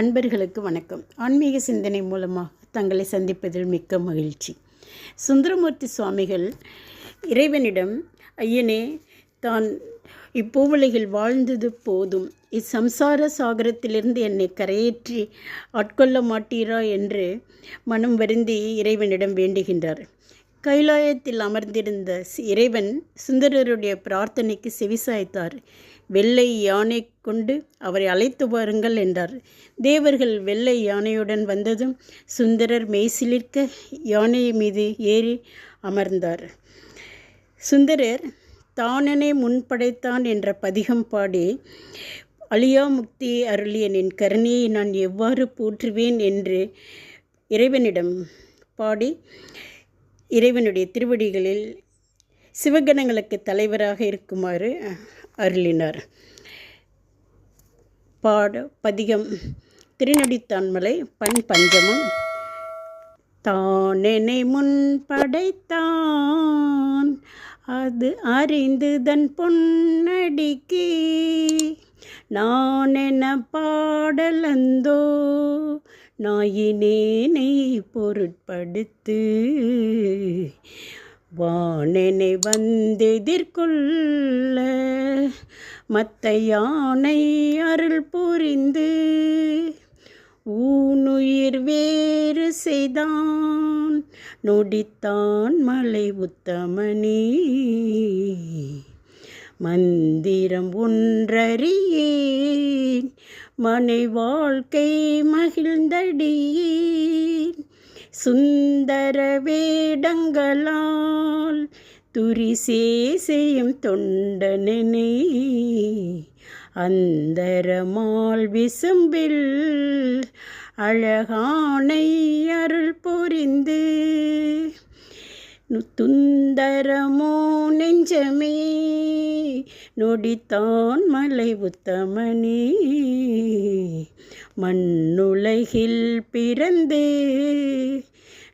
அன்பர்களுக்கு வணக்கம். ஆன்மீக சிந்தனை மூலமாக தங்களை சந்திப்பதில் மிக்க மகிழ்ச்சி. சுந்தரமூர்த்தி சுவாமிகள் இறைவனிடம் ஐயனே தான் இப்பூவுலகில் வாழ்ந்தது போதும். இச்சம்சார சாகரத்திலிருந்து என்னை கரையேற்றி ஆட்கொள்ள மாட்டீரா? என்று மனம் வருந்தி இறைவனிடம் வேண்டுகின்றார். கைலாயத்தில் அமர்ந்திருந்த இறைவன் சுந்தரருடைய பிரார்த்தனைக்கு செவிசாய்த்தார். வெள்ளை யானை கொண்டு அவரை அழைத்து வாருங்கள் என்றார். தேவர்கள் வெள்ளை யானையுடன் வந்ததும் சுந்தரர் மெய்சிலிர்க்க யானை மீது ஏறி அமர்ந்தார். சுந்தரர் தானனே முன்படைத்தான் என்ற பதிகம் பாடி அழியா முக்தியை அருளிய நின் கருணையை நான் எவ்வாறு போற்றுவேன்? என்று இறைவனிடம் பாடி இறைவனுடைய திருவடிகளில் சிவகணங்களுக்கு தலைவராக இருக்குமாறு அருளினார். பாட பதிகம் திருநடித்தான்மலை பண் பஞ்சமம். தானெனை முன் படைத்தான் அது அறிந்துதன் பொன்னடிக்கு. நான் என பாடலந்தோ நாயினேனை பொருட்படுத்து. வானெனை வந்தெதிர்கொள்ள மத்த யானை அருள் புரிந்து ஊனுயிர் வேறு செய்தான். நொடித்தான் மலை உத்தமனே. மந்திரம் ஒன்றறியேன். மனை வாழ்க்கை மகிழ்ந்தடியேன். சுந்தர வேடங்களால் துரிசே செய்யும் தொண்டனே அந்தரமால் விசும்பில் அழகானை அருள் பொறிந்து துந்தரமோ நெஞ்சமே நொடித்தான் மலை உத்தமனே. மண்ணுலகில் பிறந்தே.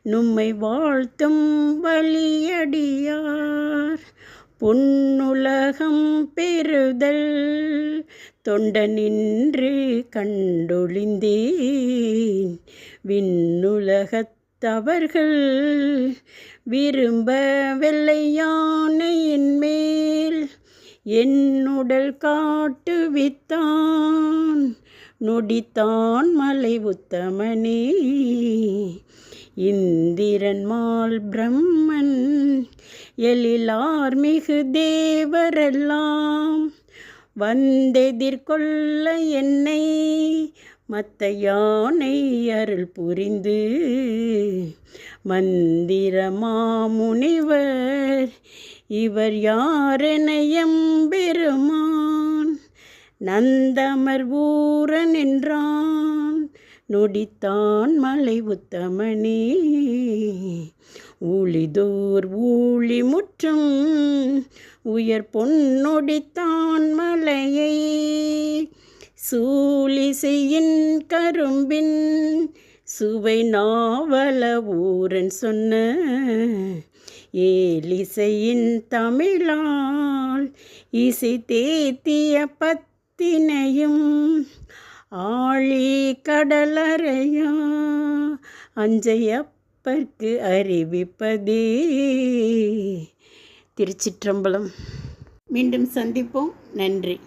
நும்மை வாழ்த்தும் வழியடியார் பொன்னுலகம் பெறுதல் தொண்டனின்று கண்டொழிந்தேன். விண்ணுலகத்தவர்கள் விரும்ப வெள்ளையானையின் மேல் என்னுடல் காட்டுவித்தான் நொடித்தான் மலை உத்தமனே. இந்திரன் மால் பிரம்மன் எழிலார் மிகு தேவரெல்லாம். வந்தெதிர்கொள்ள என்னை மத்த யானை அருள் புரிந்து மந்திரமாமுனிவர் இவர் யாரெனையம் பெருமான்? நந்தமர் ஊரன் என்றான். நொடித்தான் மலை உத்தமனே. ஊழிதோர் ஊழி முற்றும். உயர் பொன்னொடித்தான் மலையை. சூழிசையின் கரும்பின். சுவை நாவல ஊரன் சொன்ன. ஏலிசையின் தமிழால் இசை தேத்திய பத்தினையும் ஆழி கடலறையா அஞ்சையப்பர்க்கு அறிவிப்பதே. திருச்சிற்றம்பலம். மீண்டும் சந்திப்போம். நன்றி.